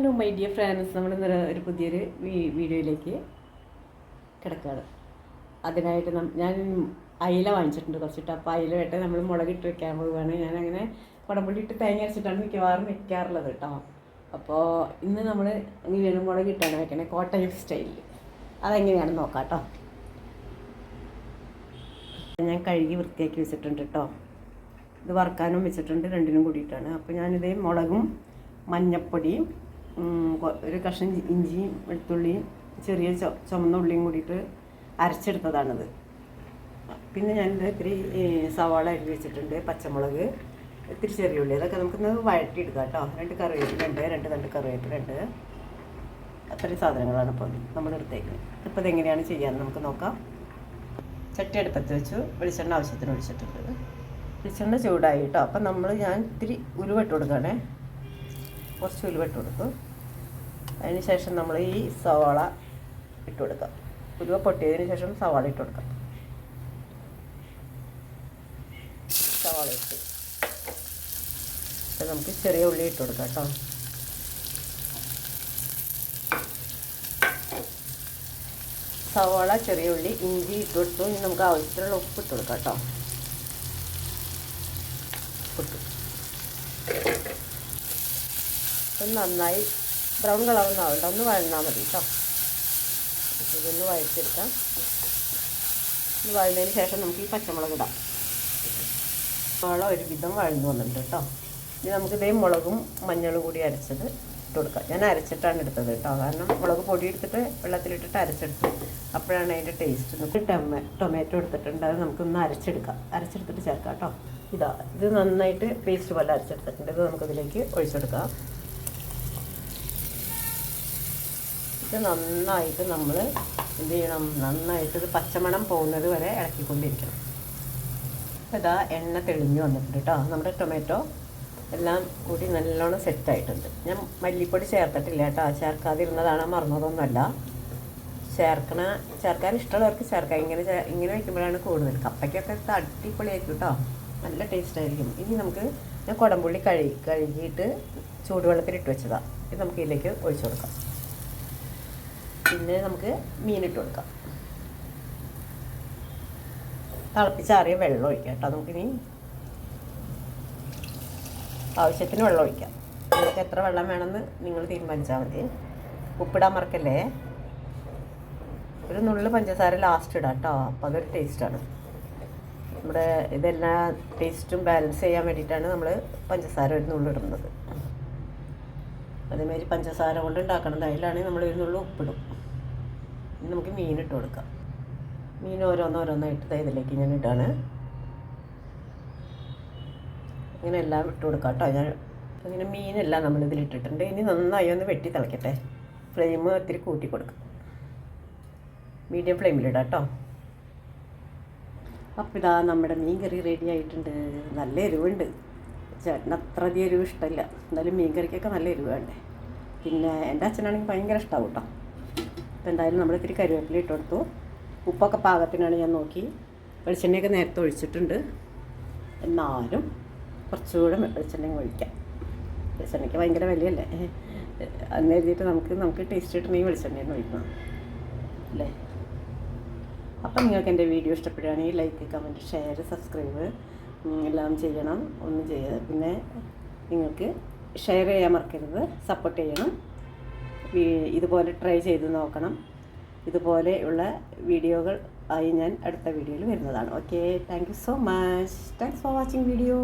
Hello my dear friends നമ്മൾ ഇന്ന് ഒരു പുതിയൊരു വീഡിയോയിലേക്ക് കിടക്കുകയാണ്. അതിനായിട്ട് ഞാൻ അയില വാങ്ങിച്ചിട്ടുണ്ട് കുറച്ചിട്ട്. അപ്പോൾ അയില വെട്ട നമ്മൾ മുളകിട്ട് വെക്കാൻ പോവുകയാണ്. ഞാൻ അങ്ങനെ കുടമ്പുള്ളി ഇട്ട് തേങ്ങ അരച്ചിട്ടാണ് മിക്കവാറും വെക്കാറുള്ളത് കേട്ടോ. അപ്പോൾ ഇന്ന് നമ്മൾ ഇങ്ങനെയാണ് മുളകിട്ടാണ് വെക്കണേ കോട്ടയം സ്റ്റൈലിൽ അതെങ്ങനെയാണ് നോക്കാം കേട്ടോ. ഞാൻ കഴുകി വൃത്തിയാക്കി വെച്ചിട്ടുണ്ട് കേട്ടോ. ഇത് വറുക്കാനും വെച്ചിട്ടുണ്ട് രണ്ടിനും കൂടിയിട്ടാണ്. അപ്പോൾ ഞാനിത് മുളകും മഞ്ഞപ്പൊടിയും ഒരു കഷ്ണം ഇഞ്ചിയും വെളുത്തുള്ളിയും ചെറിയ ചുമന്ന ഉള്ളിയും കൂടിയിട്ട് അരച്ചെടുത്തതാണിത്. പിന്നെ ഞാനിത് ഇത്തിരി സവാള അരിഞ്ഞ് വെച്ചിട്ടുണ്ട് പച്ചമുളക് ഇത്തിരി ചെറിയ ഉള്ളി. അതൊക്കെ നമുക്കൊന്ന് വഴറ്റിയെടുക്കാം കേട്ടോ. രണ്ട് കറിവേപ്പിലുണ്ട് രണ്ട് രണ്ട് കറിവേപ്പിലുണ്ട് അത്രയും സാധനങ്ങളാണ് ഇപ്പോൾ നമ്മൾ എടുത്തേക്കുന്നത്. ഇപ്പോൾ ഇതെങ്ങനെയാണ് ചെയ്യാമെന്ന് നമുക്ക് നോക്കാം. ചട്ടി അടുപ്പത്ത് വെച്ചു. വെളിച്ചെണ്ണ ആവശ്യത്തിന് ഒഴിച്ചിട്ടുണ്ട്. വെളിച്ചെണ്ണ ചൂടായി കേട്ടോ. അപ്പം നമ്മൾ ഞാൻ ഇത്തിരി ഉലുവട്ട് കൊടുക്കുകയാണേ. കുറച്ച് ഉലുവട്ട് കൊടുക്കും അതിന് ശേഷം നമ്മൾ ഈ സവാള ഇട്ട് കൊടുക്കാം ഉലുവ പൊട്ടിയതിന് ശേഷം സവാള ഇട്ട് കൊടുക്കാം സവാള ഇട്ട്. അപ്പം നമുക്ക് ചെറിയ ഉള്ളി ഇട്ട് കൊടുക്കാം കേട്ടോ. സവാള ചെറിയ ഉള്ളി ഇഞ്ചി ഇട്ട് കൊടുത്തു ഇനി നമുക്ക് ആവശ്യത്തിനുള്ള ഉപ്പ് ഇട്ട് കൊടുക്കാം കേട്ടോ ഉപ്പിട്ടു നന്നായി ബ്രൗൺ കളറൊന്നും ആവണ്ട. ഒന്ന് വഴന്നാൽ മതി കേട്ടോ ഇതൊന്ന് വഴച്ചെടുക്കാം ഇത് വഴന്നതിന് ശേഷം നമുക്ക് ഈ പച്ചമുളക് ഇടാം. മുളക് ഒരുവിധം വഴന്നു വന്നിട്ടുണ്ട് കേട്ടോ ഇനി നമുക്ക് ഇതേ മുളകും മഞ്ഞളും കൂടി അരച്ചത് ഇട്ട് കൊടുക്കാം. ഞാൻ അരച്ചിട്ടാണ് എടുത്തത് കേട്ടോ കാരണം മുളക് പൊടി എടുത്തിട്ട് വെള്ളത്തിലിട്ടിട്ട് അരച്ചെടുത്തു. അപ്പോഴാണ് അതിന്റെ ടേസ്റ്റ് നമുക്ക് ടൊമ ടൊമാറ്റോ എടുത്തിട്ടുണ്ട്. അത് നമുക്കൊന്ന് അരച്ചെടുക്കാം. അരച്ചെടുത്തിട്ട് ചേർക്കാം കേട്ടോ ഇതാ ഇത് നന്നായിട്ട് പേസ്റ്റ് പോലെ അരച്ചെടുത്തിട്ടുണ്ട്. ഇത് നമുക്കിതിലേക്ക് ഒഴിച്ചെടുക്കാം. ഇത് നന്നായിട്ട് നമ്മൾ എന്ത് ചെയ്യണം? നന്നായിട്ട് ഇത് പച്ചമണം പോകുന്നത് വരെ ഇളക്കിക്കൊണ്ടിരിക്കണം. അപ്പോൾ ഇതാ എണ്ണ തെളിഞ്ഞു വന്നിട്ടുണ്ട് കേട്ടോ നമ്മുടെ ടൊമാറ്റോ എല്ലാം കൂടി നല്ലോണം സെറ്റായിട്ടുണ്ട് ഞാൻ മല്ലിപ്പൊടി ചേർത്തിട്ടില്ല കേട്ടോ ചേർക്കാതിരുന്നതാണ് മറന്നതൊന്നുമല്ല. ചേർക്കണ ചേർക്കാൻ ഇഷ്ടമുള്ളവർക്ക് ചേർക്കാം. ഇങ്ങനെ ഇങ്ങനെ വയ്ക്കുമ്പോഴാണ് കൂടുതൽ. കപ്പയ്ക്കൊക്കെ തട്ടിപ്പൊളിയായിരിക്കും കേട്ടോ നല്ല ടേസ്റ്റ് ആയിരിക്കും. ഇനി നമുക്ക് ഞാൻ കുടംപുള്ളി കഴുകി കഴുകിയിട്ട് ചൂടുവെള്ളത്തിൽ ഇട്ട് വെച്ചതാണ് ഇത് നമുക്ക് ഇതിലേക്ക് ഒഴിച്ചു കൊടുക്കാം. പിന്നെ നമുക്ക് മീനിട്ട് കൊടുക്കാം. തിളപ്പിച്ചാറിയ വെള്ളം ഒഴിക്കാം കേട്ടോ. നമുക്കിനി ആവശ്യത്തിന് വെള്ളം ഒഴിക്കാം. നിങ്ങൾക്ക് എത്ര വെള്ളം വേണമെന്ന് നിങ്ങൾ തീരുമാനിച്ചാൽ മതി. ഉപ്പിടാൻ മറക്കല്ലേ? ഒരു നുള്ളു പഞ്ചസാര ലാസ്റ്റ് ഇടാം കേട്ടോ. അപ്പോൾ അതൊരു ടേസ്റ്റാണ് നമ്മുടെ ഇതെല്ലാം ടേസ്റ്റും ബാലൻസ് ചെയ്യാൻ വേണ്ടിയിട്ടാണ് നമ്മൾ പഞ്ചസാര ഒരു നുള്ളു ഇടുന്നത്. അതേമാതിരി പഞ്ചസാര കൊണ്ട് ഉണ്ടാക്കണം അതിലാണെങ്കിൽ നമ്മൾ ഇരുന്നുള്ള നുള്ളു ഉപ്പിടും. ഇനി നമുക്ക് മീൻ ഇട്ട് കൊടുക്കാം. മീൻ ഓരോന്നോരോന്നായിട്ട് ഇതിലേക്ക് ഞാൻ ഇട്ടാണ് ഇങ്ങനെ എല്ലാം ഇട്ട് കൊടുക്കാം കേട്ടോ. ഞാൻ അങ്ങനെ മീനെല്ലാം നമ്മൾ ഇതിലിട്ടിട്ടുണ്ട് ഇനി നന്നായി ഒന്ന് വെട്ടി തിളക്കട്ടെ. ഫ്ലെയിം ഒത്തിരി കൂട്ടി കൊടുക്കാം. മീഡിയം ഫ്ലെയിമിലിടാം കേട്ടോ. അപ്പോൾ ഇതാ നമ്മുടെ മീൻ കറി റെഡി ആയിട്ടുണ്ട്. നല്ല എരിവുണ്ട്. ചേട്ടന് അത്ര അധികം എരിവ് ഇഷ്ടമില്ല. എന്തായാലും മീൻ കറിക്കൊക്കെ നല്ല എരിവ് വേണ്ടേ? പിന്നെ എന്റെ അച്ഛനാണെങ്കിൽ ഭയങ്കര ഇഷ്ടമാവും കേട്ടോ. അപ്പോൾ എന്തായാലും നമ്മൾ ഇത്തിരി കരുവേപ്പില ഇട്ട് കൊടുത്തു. ഉപ്പൊക്കെ പാകത്തിനാണ് ഞാൻ നോക്കി. വെളിച്ചെണ്ണയൊക്കെ നേരത്തെ ഒഴിച്ചിട്ടുണ്ട്. എന്നാലും കുറച്ചുകൂടെ വെളിച്ചെണ്ണയും ഒഴിക്കാം. വെളിച്ചെണ്ണയ്ക്ക് ഭയങ്കര വിലയല്ലേ? അന്ന് എഴുതിയിട്ട് നമുക്ക് നമുക്ക് ടേസ്റ്റ് കിട്ടണമെങ്കിൽ വെളിച്ചെണ്ണ ഒഴിക്കണം. അല്ലേ? അപ്പം നിങ്ങൾക്ക് എന്റെ വീഡിയോ ഇഷ്ടപ്പെടുകയാണെങ്കിൽ ലൈക്ക് കമന്റ് ഷെയർ സബ്സ്ക്രൈബ്. എല്ലാം ചെയ്യണം. ഒന്ന് ചെയ്യുക പിന്നെ നിങ്ങൾക്ക് ഷെയർ ചെയ്യാൻ മറക്കരുത്. സപ്പോർട്ട് ചെയ്യണം. ഇതുപോലെ ട്രൈ ചെയ്ത് നോക്കണം. ഇതുപോലെയുള്ള വീഡിയോകൾ ആയി ഞാൻ അടുത്ത വീഡിയോയിൽ വരുന്നതാണ്. Okay thank you so much thanks for watching video